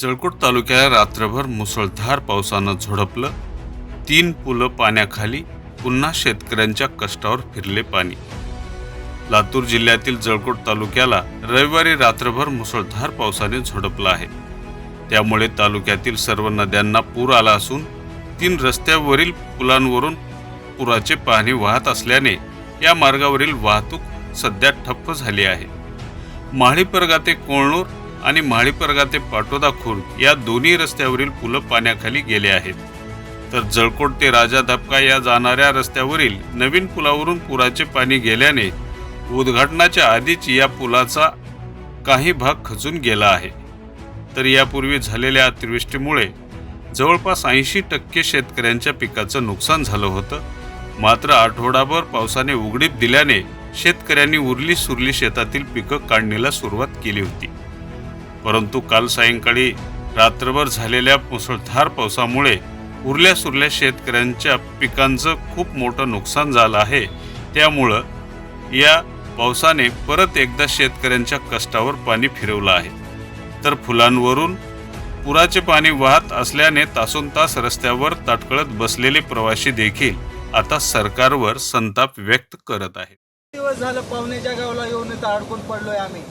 जळकोट तालुक्याला रात्रभर मुसळधार पावसानं झोडपलं. तीन पुलं पाण्याखाली पुन्हा शेतकऱ्यांच्या कष्टावर फिरले पाणी. लातूर जिल्ह्यातील जळकोट तालुक्याला रविवारी रात्रभर मुसळधार पावसाने झोडपलं आहे. त्यामुळे तालुक्यातील सर्व नद्यांना पूर आला असून तीन रस्त्यावरील पुलांवरून पुराचे पाणी वाहत असल्याने या मार्गावरील वाहतूक सध्या ठप्प झाली आहे. माळीपरगा ते कोळणूर आणि माळीपरगा ते पाटोदा खुर्द या दोन्ही रस्त्यावरील पुलं पाण्याखाली गेले आहेत. तर जळकोट ते राजा धपका या जाणाऱ्या रस्त्यावरील नवीन पुलावरून पुराचे पाणी गेल्याने उद्घाटनाच्या आधीच या पुलाचा काही भाग खचून गेला आहे. तर यापूर्वी झालेल्या अतिवृष्टीमुळे जवळपास ऐंशी टक्के शेतकऱ्यांच्या पिकाचं नुकसान झालं होतं. मात्र आठवडाभर पावसाने उघडीप दिल्याने शेतकऱ्यांनी उरली सुरली शेतातील पिकं काढणीला सुरुवात केली होती. परंतु काल सायंकाळी रात्रभर झालेल्या मुसळधार पावसामुळे उरल्या सुरल्या शेतकऱ्यांच्या पिकांचं खूप मोठं नुकसान झालं आहे. त्यामुळं या पावसाने परत एकदा शेतकऱ्यांच्या कष्टावर पाणी फिरवलं आहे. तर फुलांवरून पुराचे पाणी वाहत असल्याने तासून तास रस्त्यावर ताटकळत बसलेले प्रवासी देखील आता सरकारवर संताप व्यक्त करत आहेत. दिवस झालं पाहुण्याच्या गावाला येऊन अडकून पडलोय आम्ही.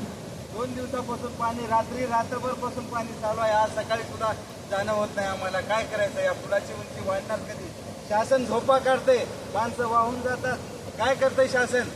दोन दिवसापासून पाणी रात्री रात्रभरपासून पाणी चालू आहे. आज सकाळी सुद्धा जाणं होत नाही आम्हाला. काय करायचं? या पुलाची उंची वाढणार कधी? शासन झोपा काढते. माणसं वाहून जातात. काय करतंय शासन?